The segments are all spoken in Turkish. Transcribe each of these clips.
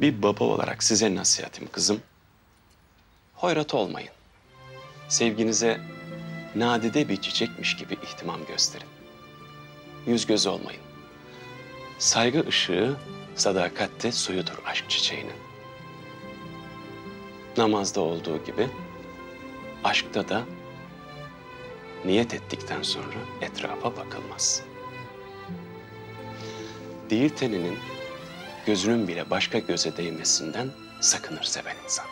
Bir baba olarak size nasihatim kızım. Hoyrat olmayın. Sevginize nadide bir çiçekmiş gibi ihtimam gösterin. Yüz göz olmayın. Saygı ışığı sadakatte suyudur aşk çiçeğinin. Namazda olduğu gibi aşkta da niyet ettikten sonra etrafa bakılmaz. Değil teninin gözünün bile başka göze değmesinden sakınır seven insan.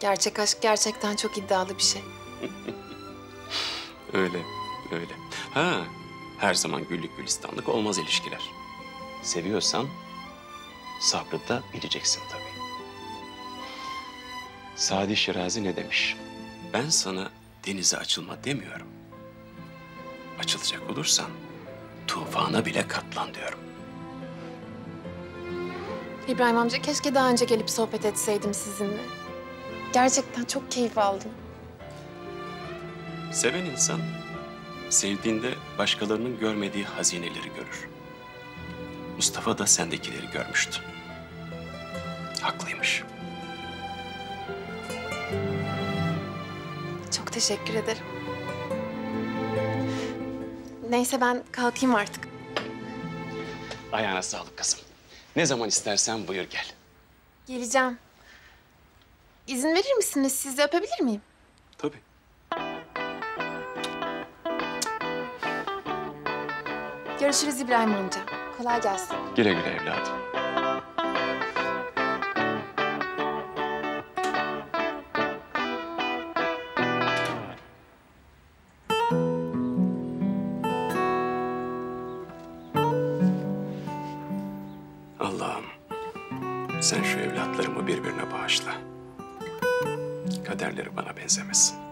Gerçek aşk gerçekten çok iddialı bir şey. Öyle, öyle. Ha, her zaman güllük gülistanlık olmaz ilişkiler. Seviyorsan sabrı da bileceksin tabii. Sadi Şirazi ne demiş? Ben sana denize açılma demiyorum. Açılacak olursan tufana bile katlan diyorum. İbrahim amca keşke daha önce gelip sohbet etseydim sizinle. Gerçekten çok keyif aldım. Seven insan sevdiğinde başkalarının görmediği hazineleri görür. Mustafa da sendekileri görmüştü. Haklıymış. Çok teşekkür ederim. Neyse ben kalkayım artık. Ayağına sağlık kızım. Ne zaman istersen buyur gel. Geleceğim. İzin verir misiniz? Sizi öpebilir miyim? Tabii. Görüşürüz İbrahim amca. Kolay gelsin. Güle güle evladım. Allah'ım sen şu evlatlarımı birbirine bağışla. Kaderleri bana benzemesin.